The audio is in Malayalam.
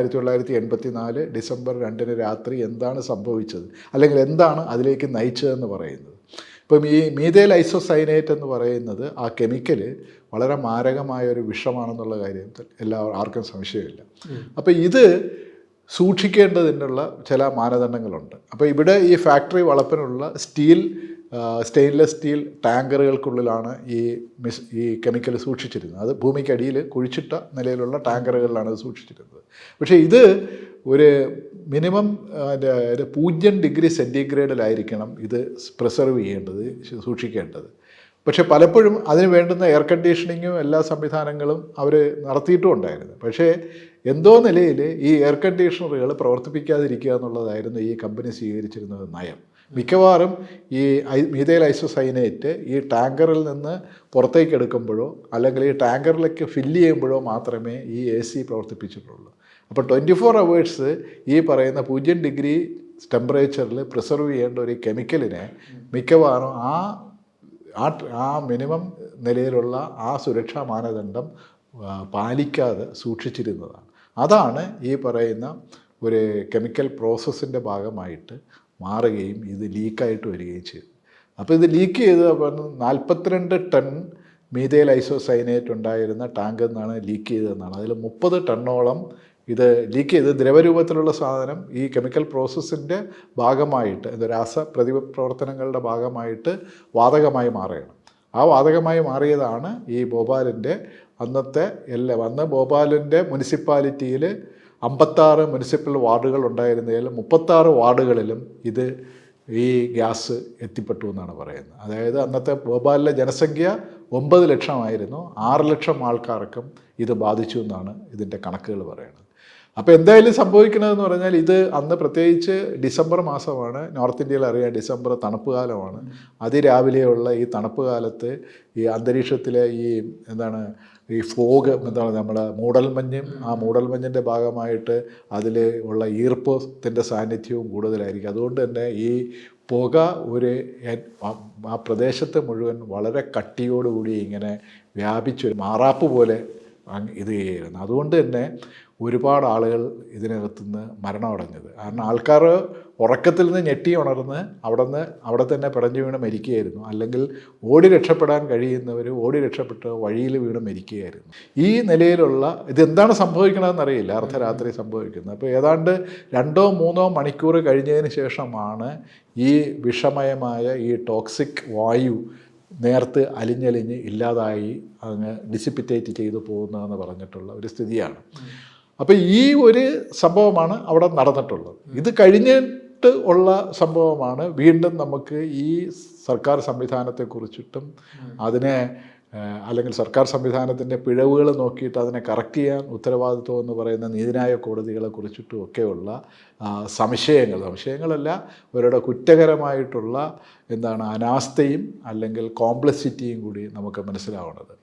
ആയിരത്തി തൊള്ളായിരത്തി എൺപത്തി നാല് ഡിസംബർ രണ്ടിന് രാത്രി എന്താണ് സംഭവിച്ചത്? അല്ലെങ്കിൽ എന്താണ് അതിലേക്ക് നയിച്ചതെന്ന് പറയുന്നത്? ഇപ്പം ഈ മീതേൽ ഐസോസൈനേറ്റ് എന്ന് പറയുന്നത് ആ കെമിക്കൽ വളരെ മാരകമായ ഒരു വിഷമാണെന്നുള്ള കാര്യം എല്ലാവരും ആർക്കും സംശയമില്ല. അപ്പോൾ ഇത് സൂക്ഷിക്കേണ്ടതിനുള്ള ചില മാനദണ്ഡങ്ങളുണ്ട്. അപ്പോൾ ഇവിടെ ഈ ഫാക്ടറി വളപ്പിനുള്ള സ്റ്റീൽ സ്റ്റെയിൻലെസ് സ്റ്റീൽ ടാങ്കറുകൾക്കുള്ളിലാണ് ഈ മിസ് ഈ കെമിക്കൽ സൂക്ഷിച്ചിരുന്നത്. അത് ഭൂമിക്കടിയിൽ കുഴിച്ചിട്ട നിലയിലുള്ള ടാങ്കറുകളിലാണ് അത് സൂക്ഷിച്ചിരുന്നത്. പക്ഷേ ഇത് ഒരു മിനിമം ഒരു പൂജ്യം ഡിഗ്രി സെന്റിഗ്രേഡിലായിരിക്കണം ഇത് പ്രിസർവ് ചെയ്യേണ്ടത് സൂക്ഷിക്കേണ്ടത്. പക്ഷേ പലപ്പോഴും അതിന് വേണ്ടുന്ന എയർ കണ്ടീഷനിങ്ങും എല്ലാ സംവിധാനങ്ങളും അവർ നടത്തിയിട്ടും ഉണ്ടായിരുന്നു. പക്ഷേ എന്തോ നിലയിൽ ഈ എയർ കണ്ടീഷണറുകൾ പ്രവർത്തിപ്പിക്കാതിരിക്കുക എന്നുള്ളതായിരുന്നു ഈ കമ്പനി സ്വീകരിച്ചിരുന്നത് നയം. മിക്കവാറും ഈ മീതൈൽ ഐസോസൈനേറ്റ് ഈ ടാങ്കറിൽ നിന്ന് പുറത്തേക്ക് എടുക്കുമ്പോഴോ അല്ലെങ്കിൽ ഈ ടാങ്കറിലേക്ക് ഫില്ല് ചെയ്യുമ്പോഴോ മാത്രമേ ഈ എ സി പ്രവർത്തിപ്പിച്ചിട്ടുള്ളൂ. അപ്പോൾ ട്വന്റി ഫോർ അവേഴ്സ് ഈ പറയുന്ന പൂജ്യം ഡിഗ്രി ടെമ്പറേച്ചറിൽ പ്രിസർവ് ചെയ്യേണ്ട ഒരു കെമിക്കലിനെ മിക്കവാറും ആ ആ ആ മിനിമം നിലയിലുള്ള ആ സുരക്ഷാ മാനദണ്ഡം പാലിക്കാതെ സൂക്ഷിച്ചിരുന്നതാണ്. അതാണ് ഈ പറയുന്ന ഒരു കെമിക്കൽ പ്രോസസ്സിന്റെ ഭാഗമായിട്ട് മാറുകയും ഇത് ലീക്കായിട്ട് വരികയും ചെയ്തു. അപ്പോൾ ഇത് ലീക്ക് ചെയ്ത് നാൽപ്പത്തിരണ്ട് ടൺ മീതേൽ ഐസോസൈനേറ്റ് ഉണ്ടായിരുന്ന ടാങ്കിൽ നിന്നാണ് ലീക്ക് ചെയ്തതെന്നാണ് അതിൽ മുപ്പത് ടണ്ണോളം ഇത് ലീക്ക് ചെയ്ത് ദ്രവരൂപത്തിലുള്ള സാധനം ഈ കെമിക്കൽ പ്രോസസ്സിന്റെ ഭാഗമായിട്ട് എന്താ രാസ പ്രതി പ്രവർത്തനങ്ങളുടെ ഭാഗമായിട്ട് വാതകമായി മാറുകയാണ്. ആ വാതകമായി മാറിയതാണ് ഈ ഭോപ്പാലിന്റെ അന്നത്തെ എല്ലാം അന്ന് ഭോപ്പാലിന്റെ മുനിസിപ്പാലിറ്റിയിൽ അമ്പത്താറ് മുനിസിപ്പൽ വാർഡുകൾ ഉണ്ടായിരുന്നതിൽ മുപ്പത്താറ് വാർഡുകളിലും ഇത് ഈ ഗ്യാസ് എത്തിപ്പെട്ടു എന്നാണ് പറയുന്നത്. അതായത് അന്നത്തെ ഭോപ്പാലിലെ ജനസംഖ്യ ഒമ്പത് ലക്ഷമായിരുന്നു. ആറ് ലക്ഷം ആൾക്കാർക്കും ഇത് ബാധിച്ചു എന്നാണ് ഇതിന്റെ കണക്കുകൾ പറയുന്നത്. അപ്പോൾ എന്തായാലും സംഭവിക്കുന്നതെന്ന് പറഞ്ഞാൽ ഇത് അന്ന് പ്രത്യേകിച്ച് ഡിസംബർ മാസമാണ്. നോർത്ത് ഇന്ത്യയിൽ അറിയാം ഡിസംബർ തണുപ്പ് കാലമാണ്. അതിരാവിലെയുള്ള ഈ തണുപ്പ് കാലത്ത് ഈ അന്തരീക്ഷത്തിലെ ഈ എന്താണ് ഈ ഫോഗ് എന്താണ് നമ്മുടെ മൂടൽമഞ്ഞും ആ മൂടൽമഞ്ഞിന്റെ ഭാഗമായിട്ട് അതിൽ ഉള്ള ഈർപ്പത്തിന്റെ സാന്നിധ്യവും കൂടുതലായിരിക്കും. അതുകൊണ്ട് തന്നെ ഈ പുക ഒരു ആ- പ്രദേശത്ത് മുഴുവൻ വളരെ കട്ടിയോടുകൂടി ഇങ്ങനെ വ്യാപിച്ചൊരു മാറാപ്പ് പോലെ ഇത് ചെയ്യുന്നു. അതുകൊണ്ട് തന്നെ ഒരുപാട് ആളുകൾ ഇതിനകത്തുനിന്ന് മരണമടഞ്ഞത്. കാരണം ആൾക്കാർ ഉറക്കത്തിൽ നിന്ന് ഞെട്ടി ഉണർന്ന് അവിടെ നിന്ന് അവിടെ തന്നെ പിടഞ്ഞു വീണ് മരിക്കുകയായിരുന്നു. അല്ലെങ്കിൽ ഓടി രക്ഷപ്പെടാൻ കഴിയുന്നവർ ഓടി രക്ഷപ്പെട്ട് വഴിയിൽ വീണ് മരിക്കുകയായിരുന്നു. ഈ നിലയിലുള്ള ഇതെന്താണ് സംഭവിക്കണമെന്ന് അറിയില്ല. അർദ്ധരാത്രി സംഭവിക്കുന്നത് അപ്പോൾ ഏതാണ്ട് രണ്ടോ മൂന്നോ മണിക്കൂർ കഴിഞ്ഞതിന് ശേഷമാണ് ഈ വിഷമയമായ ഈ ടോക്സിക് വായു നേർത്ത് അലിഞ്ഞലിഞ്ഞ് ഇല്ലാതായി അങ്ങ് ഡിസിപ്പിറ്റേറ്റ് ചെയ്തു പോകുന്നതെന്ന് പറഞ്ഞിട്ടുള്ള ഒരു സ്ഥിതിയാണ്. അപ്പോൾ ഈ ഒരു സംഭവമാണ് അവിടെ നടന്നിട്ടുള്ളത്. ഇത് കഴിഞ്ഞിട്ട് ഉള്ള സംഭവമാണ്. വീണ്ടും നമുക്ക് ഈ സർക്കാർ സംവിധാനത്തെക്കുറിച്ചിട്ടും അതിനെ അല്ലെങ്കിൽ സർക്കാർ സംവിധാനത്തിന്റെ പിഴവുകൾ നോക്കിയിട്ട് അതിനെ കറക്റ്റ് ചെയ്യാൻ ഉത്തരവാദിത്വം എന്ന് പറയുന്ന നീതിന്യായ കോടതികളെ കുറിച്ചിട്ടും ഒക്കെയുള്ള സംശയങ്ങൾ. സംശയങ്ങളല്ല അവരുടെ കുറ്റകരമായിട്ടുള്ള എന്താണ് അനാസ്ഥയും അല്ലെങ്കിൽ കോംപ്ലക്സിറ്റിയും കൂടി നമുക്ക് മനസ്സിലാവുന്നത്.